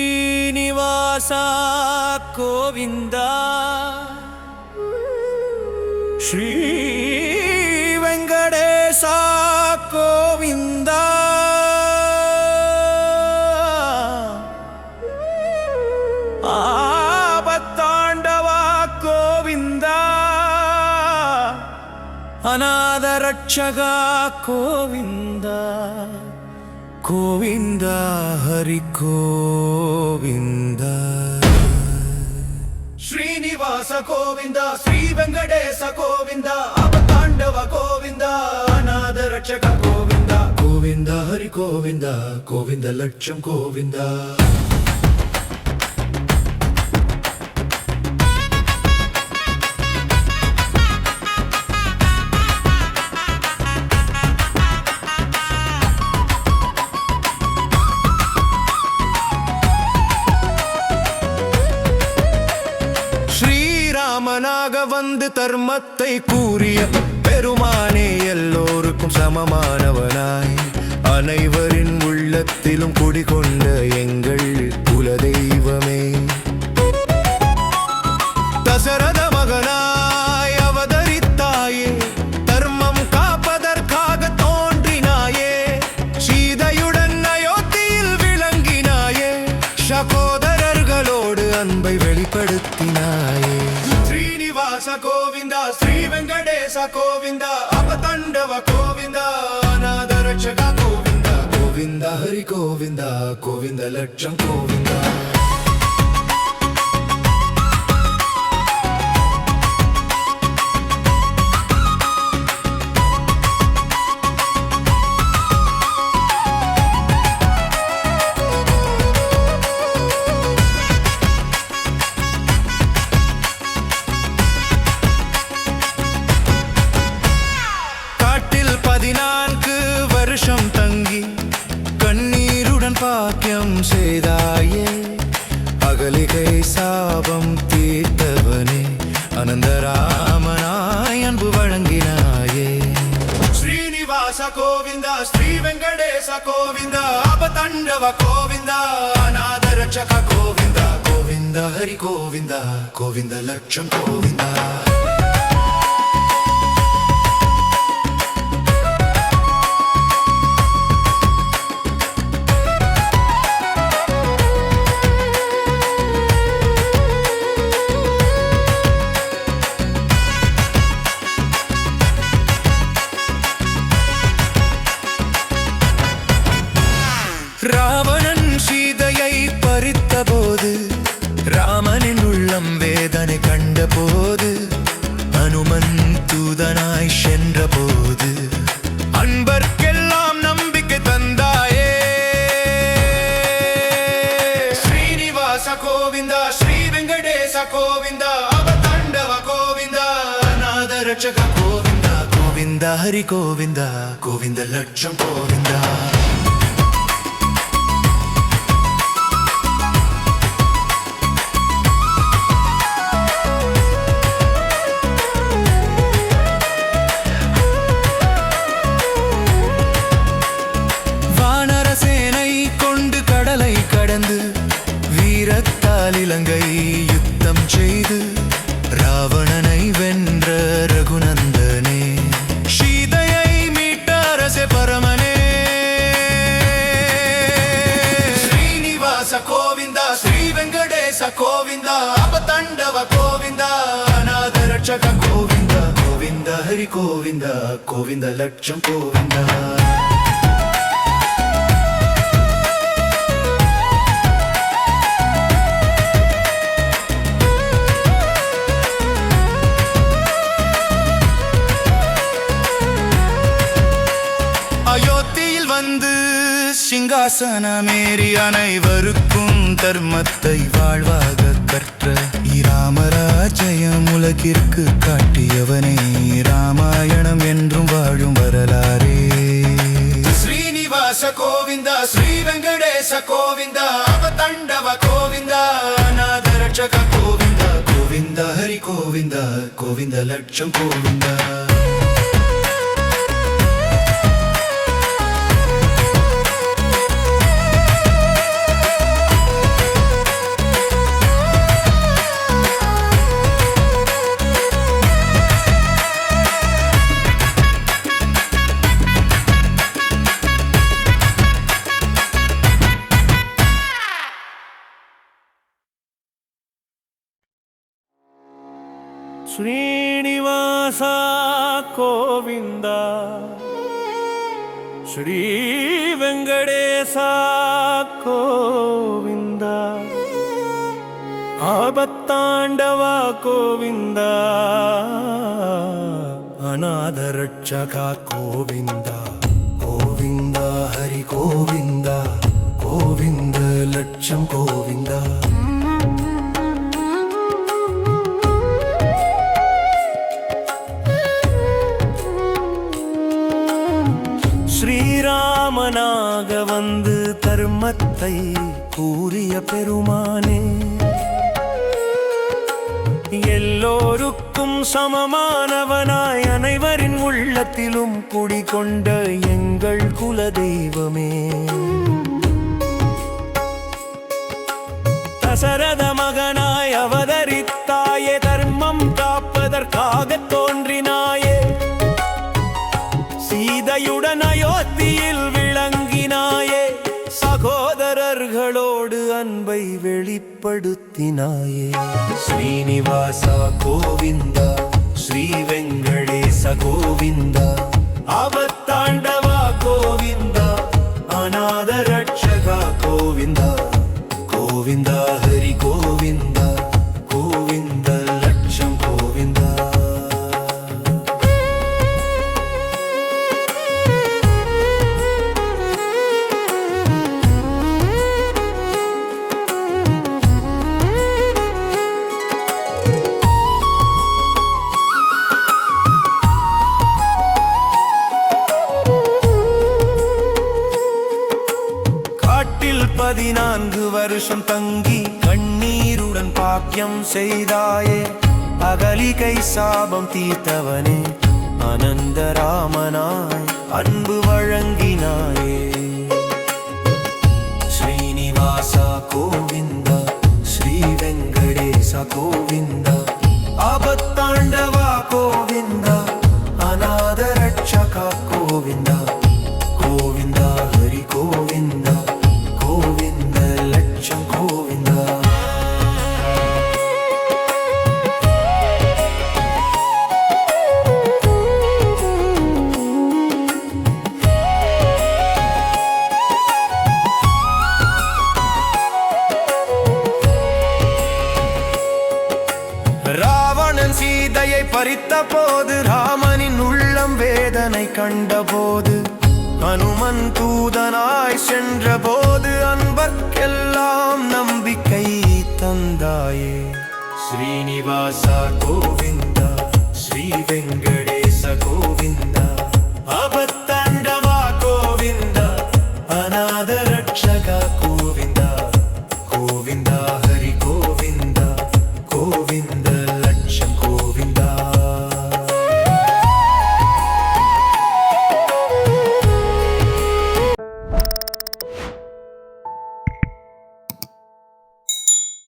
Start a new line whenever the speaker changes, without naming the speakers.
ಶ್ರೀನಿವಾಸ ಗೋವಿಂದ ಶ್ರೀ ವೆಂಕಟೇಶ ಗೋವಿಂದ ಆಪತ್ತಾಂಡವ ಗೋವಿಂದ ಅನಾಥ ರಕ್ಷಕ ಗೋವಿಂದ గోవింద
హరి గోవింద శ్రీనివాస గోవింద శ్రీ వెంకటేశ గోవింద అవతాండవ గోవింద అనాథ రక్షక గోవింద గోవింద హరి గోవింద గోవింద
లక్ష్యం గోవింద தர்மத்தை கூறிய பெருமானே எல்லோருக்கும் சமமானவனாய். அனைவரின் உள்ளத்திலும் குடிகொண்ட எங்கள் குலதெய்வமே. தசரத மகனாய் அவதரித்தாயே தர்மம் காப்பதற்காக தோன்றினாயே சீதையுடன் அயோத்தியில் விளங்கினாயே சகோதரர்களோடு அன்பை வெளிப்படுத்தினாயே.
శ్రీనివాస గోవింద శ్రీ వెంకటేశ గోవింద అపతండవ
గోవింద అనాథ రక్షక గోవింద గోవింద హరి గోవింద గోవింద లక్ష్యం గోవింద. அனந்தராமனாய் அன்பு வழங்கினாயே
ஸ்ரீனிவாச கோவிந்தா ஸ்ரீ
வெங்கடேச கோவிந்தா அபதண்டவ கோவிந்தா அநாதரட்சக கோவிந்தா கோவிந்த ஹரி கோவிந்தா கோவிந்த லட்சம் கோவிந்தா நண்பர்க்கெல்லாம் நம்பிக்கை தந்தாயே.
ஸ்ரீனிவாச கோவிந்தா ஸ்ரீ வெங்கடேச கோவிந்தா
அவதண்டவ கோவிந்தா அநாத
ரட்சக கோவிந்தா கோவிந்தா
ஹரி கோவிந்தா கோவிந்த லட்சம் கோவிந்தா. இலங்கை யுத்தம் செய்து ராவணனை வென்ற ரகுநந்தனே. சீதையை மீட்ட அரசே பரமனே.
ஸ்ரீனிவாச கோவிந்தா ஸ்ரீ வெங்கடேச கோவிந்தா அபதண்டவ கோவிந்தா அநாதரட்சக கோவிந்தா கோவிந்த ஹரி கோவிந்தா கோவிந்த
லட்சம் கோவிந்தா. சிங்காசனமேறி அனைவருக்கும் தர்மத்தை வாழ்வாக கற்ற இராமராஜயம் உலகிற்கு காட்டியவனே ராமாயணம் என்றும் வாழும் வரலாறே.
ஸ்ரீனிவாச கோவிந்தா ஸ்ரீ வெங்கடேச கோவிந்தா அவதண்டவ கோவிந்தா நாதரட்சக கோவிந்தா கோவிந்தா ஹரி கோவிந்தா கோவிந்த லட்சம் கோவிந்தா.
ಶ್ರೀನಿವಾಸ ಕೋವಿಂದ ಶ್ರೀ ವೆಂಕಟೇಶ ಕೋವಿಂದ ಆಬತ್ತಾಂಡವ ಕೋವಿಂದ ಅನಾಥ ರಕ್ಷಕ ಗೋವಿಂದ தர்மத்தை கூறிய பெருமானே எல்லோருக்கும் சமமானவனாய் அனைவரின் உள்ளத்திலும் குடிகொண்ட எங்கள் குலதெய்வமே. தசரத மகனாய் அவதரித்தாயே தர்மம் காப்பதற்காக தோன்றினாயே வெளிப்படுத்தினாயே
ஸ்ரீனிவாசா கோவிந்த ஸ்ரீ வெங்கடேச கோவிந்த
ஆபத்தாண்டவா கோவிந்தா
அநாத ரட்சகா கோவிந்த கோவிந்த
பதினான்கு வருஷம் தங்கி கண்ணீருடன் பாக்கியம் செய்தாயே. அகலிகை சாபம் தீர்த்தவனே அனந்த ராமனாய் அன்பு வழங்கினாயே.
ஸ்ரீனிவாசா கோவிந்தா ஸ்ரீ வெங்கடேசா கோவிந்தா
ஆபத்தாண்டவா
கோவிந்தா அநாத ரட்சகா கோவிந்தா கோவிந்தா ஹரி கோவிந்தா.
சென்ற போது அன்பர்க்கெல்லாம் நம்பிக்கை தந்தாயே.
ஸ்ரீனிவாசா கோவிந்தா ஸ்ரீ வெங்கடேச கோவிந்தா அபத்தண்டவா கோவிந்தா அநாத ரட்சகா கோவிந்தா கோவிந்தா